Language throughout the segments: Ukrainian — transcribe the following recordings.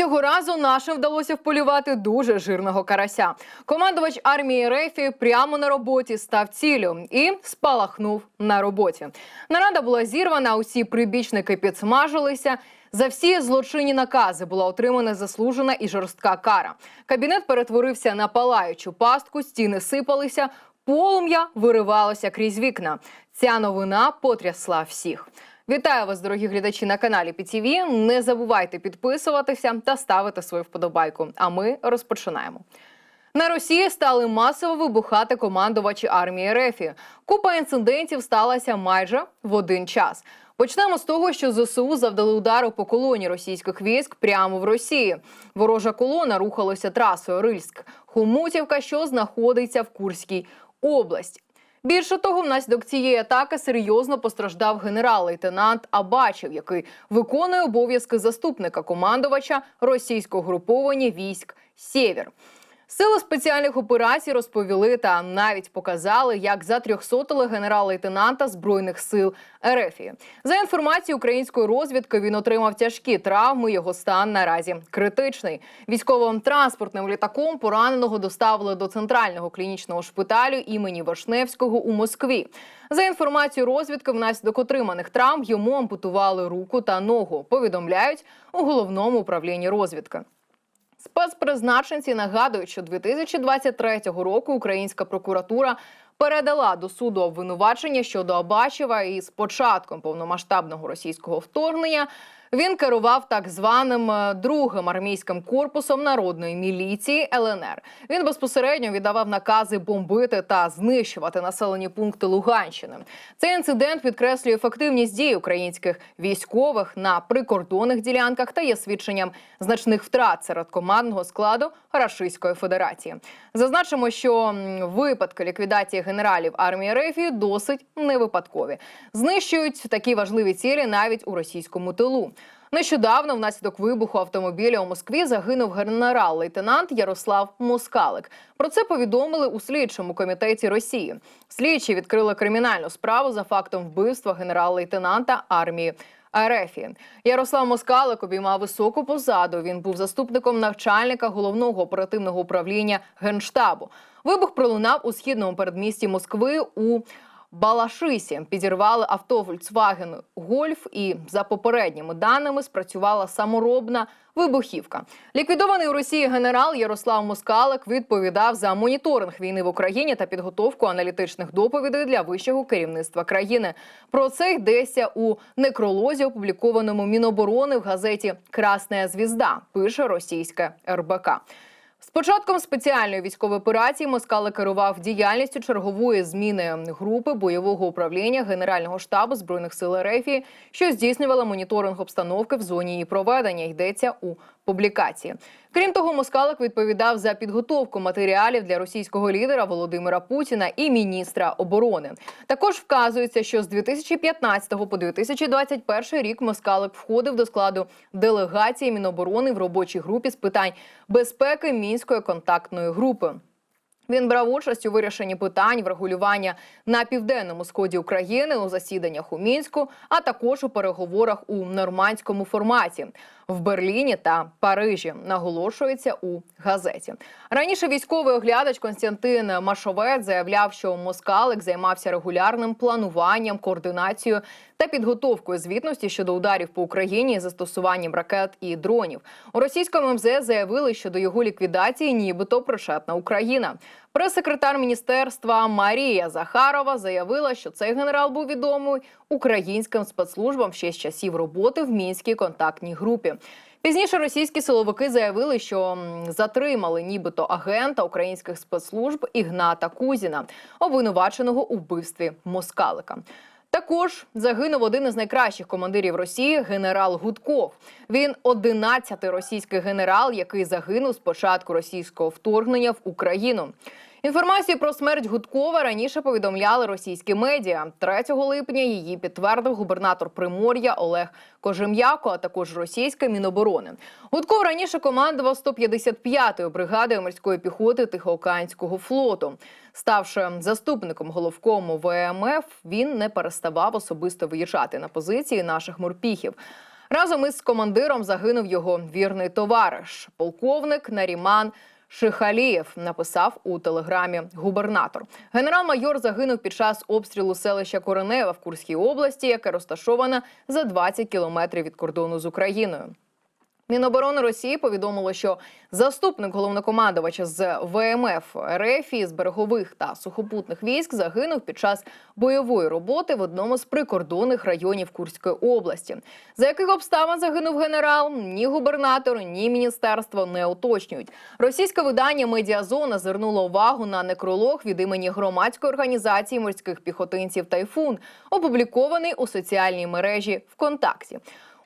Цього разу нашим вдалося вполювати дуже жирного карася. Командувач армії Рефі прямо на роботі став цілю і спалахнув на роботі. Нарада була зірвана, усі прибічники підсмажилися. За всі злочинні накази була отримана заслужена і жорстка кара. Кабінет перетворився на палаючу пастку, стіни сипалися, полум'я виривалося крізь вікна. Ця новина потрясла всіх. Вітаю вас, дорогі глядачі на каналі ПІТІВІ. Не забувайте підписуватися та ставити свою вподобайку. А ми розпочинаємо. На Росії стали масово вибухати командувачі армії РЕФІ. Купа інцидентів сталася майже в один час. Почнемо з того, що ЗСУ завдали удару по колоні російських військ прямо в Росії. Ворожа колона рухалася трасою Рильськ, Хомутівка, що знаходиться в Курській області. Більше того, внаслідок цієї атаки серйозно постраждав генерал-лейтенант Абачев, який виконує обов'язки заступника командувача російського груповання військ Сєвєр. Сили спеціальних операцій розповіли та навіть показали, як за 300 генерал-лейтенанта збройних сил РФ. За інформацією української розвідки, він отримав тяжкі травми. Його стан наразі критичний. Військовим транспортним літаком пораненого доставили до центрального клінічного шпиталю імені Вишневського у Москві. За інформацією розвідки, внаслідок отриманих травм йому ампутували руку та ногу. Повідомляють у головному управлінні розвідки. Спецпризначенці нагадують, що 2023 року українська прокуратура передала до суду обвинувачення щодо Абачева і з початком повномасштабного російського вторгнення він керував так званим е, другим армійським корпусом народної міліції ЛНР. Він безпосередньо віддавав накази бомбити та знищувати населені пункти Луганщини. Цей інцидент підкреслює ефективність дій українських військових на прикордонних ділянках та є свідченням значних втрат серед командного складу Рашистської Федерації. Зазначимо, що випадки ліквідації генералів армії РФ досить невипадкові. Знищують такі важливі цілі навіть у російському тилу. Нещодавно, внаслідок вибуху автомобіля у Москві, загинув генерал-лейтенант Ярослав Москалик. Про це повідомили у слідчому комітеті Росії. Слідчі відкрили кримінальну справу за фактом вбивства генерал-лейтенанта армії. РФ. Ярослав Москалик обіймав високу позаду. Він був заступником начальника головного оперативного управління генштабу. Вибух пролунав у східному передмісті Москви у Балашисі. Підірвали авто Volkswagen Golf і за попередніми даними спрацювала саморобна вибухівка. Ліквідований у Росії генерал Ярослав Москалик відповідав за моніторинг війни в Україні та підготовку аналітичних доповідей для вищого керівництва країни. Про це йдеться у некролозі, опублікованому Міноборони в газеті Красна звізда. Пише російське РБК. З початком спеціальної військової операції Москали керував діяльністю чергової зміни групи бойового управління Генерального штабу збройних сил РФ, що здійснювала моніторинг обстановки в зоні її проведення. Йдеться у публікації. Крім того, Москалик відповідав за підготовку матеріалів для російського лідера Володимира Путіна і міністра оборони. Також вказується, що з 2015 по 2021 рік Москалик входив до складу делегації Міноборони в робочій групі з питань безпеки мінської контактної групи. Він брав участь у вирішенні питань врегулювання на південному сході України у засіданнях у мінську, а також у переговорах у нормандському форматі в Берліні та Парижі. Наголошується у газеті. Раніше військовий оглядач Константин Машовець заявляв, що Москалик займався регулярним плануванням, координацією та підготовкою звітності щодо ударів по Україні застосуванням ракет і дронів. У російському МЗС заявили, що до його ліквідації нібито причетна Україна. Прес-секретар міністерства Марія Захарова заявила, що цей генерал був відомий українським спецслужбам ще з часів роботи в мінській контактній групі. Пізніше російські силовики заявили, що затримали нібито агента українських спецслужб Ігната Кузіна, обвинуваченого у вбивстві Москалика. Також загинув один із найкращих командирів Росії генерал Гудков. Він 11-й російський генерал, який загинув з початку російського вторгнення в Україну. Інформацію про смерть Гудкова раніше повідомляли російські медіа. 3 липня її підтвердив губернатор Примор'я Олег Кожем'яко, а також російське міноборони. Гудков раніше командував 155-ю бригадою морської піхоти Тихоокеанського флоту. Ставши заступником головкому ВМФ, він не переставав особисто виїжджати на позиції наших морпіхів. Разом із командиром загинув його вірний товариш, полковник Наріман. Шихалієв написав у телеграмі губернатор. Генерал-майор загинув під час обстрілу селища Коренева в Курській області, яке розташоване за 20 кілометрів від кордону з Україною. Міноборони Росії повідомило, що заступник головнокомандувача з ВМФ РФ з берегових та сухопутних військ загинув під час бойової роботи в одному з прикордонних районів Курської області. За яких обставин загинув генерал? Ні губернатор, ні міністерство не уточнюють. Російське видання Медіазона звернуло увагу на некролог від імені громадської організації морських піхотинців Тайфун, опублікований у соціальній мережі ВКонтакті.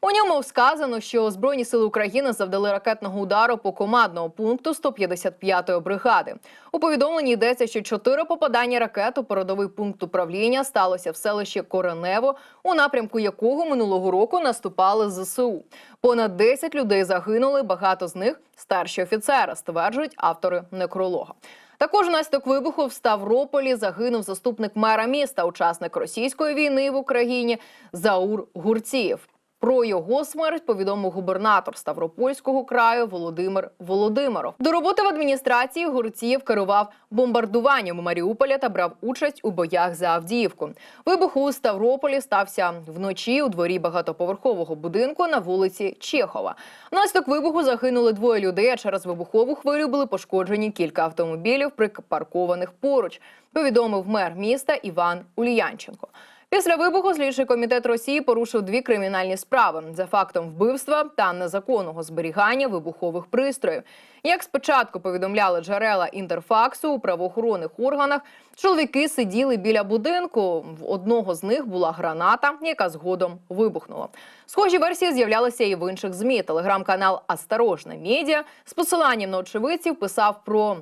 У ньому сказано, що Збройні сили України завдали ракетного удару по командному пункту 155-ї бригади. У повідомленні йдеться, що чотири попадання ракет у передовий пункт управління сталося в селищі Коренево, у напрямку якого минулого року наступали ЗСУ. Понад 10 людей загинули. Багато з них старші офіцери, стверджують автори некролога. Також внаслідок вибуху в Ставрополі загинув заступник мера міста, учасник російської війни в Україні Заур Гурцієв. Про його смерть повідомив губернатор Ставропольського краю Володимир Володимиров. До роботи в адміністрації Гурцієв керував бомбардуванням Маріуполя та брав участь у боях за Авдіївку. Вибух у Ставрополі стався вночі у дворі багатоповерхового будинку на вулиці Чехова. Внаслідок вибуху загинули двоє людей. А через вибухову хвилю були пошкоджені кілька автомобілів, припаркованих поруч. Повідомив мер міста Іван Ульянченко. Після вибуху слідчий комітет Росії порушив дві кримінальні справи за фактом вбивства та незаконного зберігання вибухових пристроїв. Як спочатку повідомляли джерела інтерфаксу у правоохоронних органах, чоловіки сиділи біля будинку. В одного з них була граната, яка згодом вибухнула. Схожі версії з'являлися і в інших змі. Телеграм-канал Осторожна медіа з посиланням на очевидців писав про.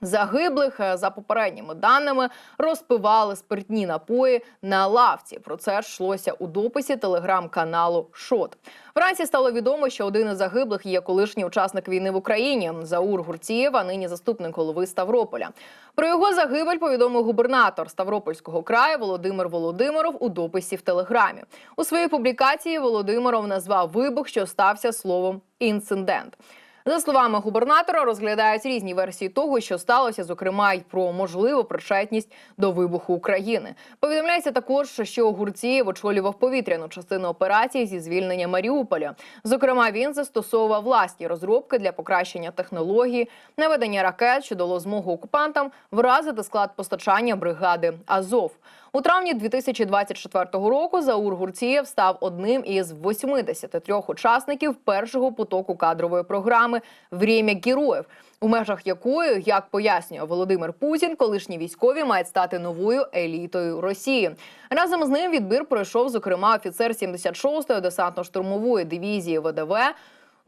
Загиблих е, за попередніми даними розпивали спиртні напої на лавці. Про це йшлося у дописі телеграм-каналу Шот. Вранці стало відомо, що один із загиблих є колишній учасник війни в Україні Заур Гурцієв, а нині заступник голови Ставрополя. Про його загибель повідомив губернатор Ставропольського краю Володимир Володимиров у дописі в телеграмі. У своїй публікації Володимиров назвав вибух, що стався словом інцидент. За словами губернатора, розглядають різні версії того, що сталося, зокрема й про можливу причетність до вибуху України. Повідомляється також, що Гурцієв очолював повітряну частину операції зі звільнення Маріуполя. Зокрема, він застосовував власні розробки для покращення технології, наведення ракет, що дало змогу окупантам вразити склад постачання бригади Азов. У травні 2024 року Заур Гурцієв став одним із 83 учасників першого потоку кадрової програми «Время героїв», у межах якої, як пояснює Володимир Путін, колишні військові мають стати новою елітою Росії. Разом з ним відбір пройшов, зокрема, офіцер 76-ї десантно-штурмової дивізії ВДВ.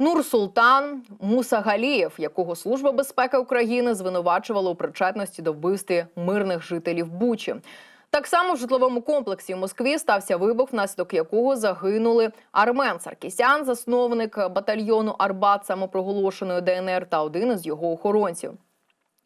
Нур-Султан Мусагалієв, якого служба безпеки України звинувачувала у причетності до вбивства мирних жителів Бучі. Так само в житловому комплексі в Москві стався вибух, внаслідок якого загинули Армен Саркісян, засновник батальйону Арбат самопроголошеної ДНР та один із його охоронців.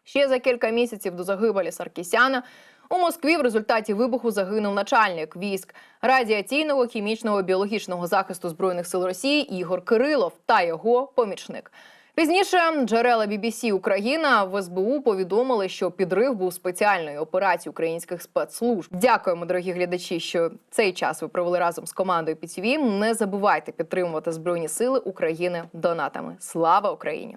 Ще за кілька місяців до загибелі Саркісяна у Москві в результаті вибуху загинув начальник військ радіаційного, хімічного, біологічного захисту збройних сил Росії Ігор Кирилов та його помічник. Пізніше джерела BBC Україна в СБУ повідомили, що підрив був спеціальною операцією українських спецслужб. Дякуємо, дорогі глядачі, що цей час ви провели разом з командою ПІТІВІ. Не забувайте підтримувати збройні сили України донатами. Слава Україні!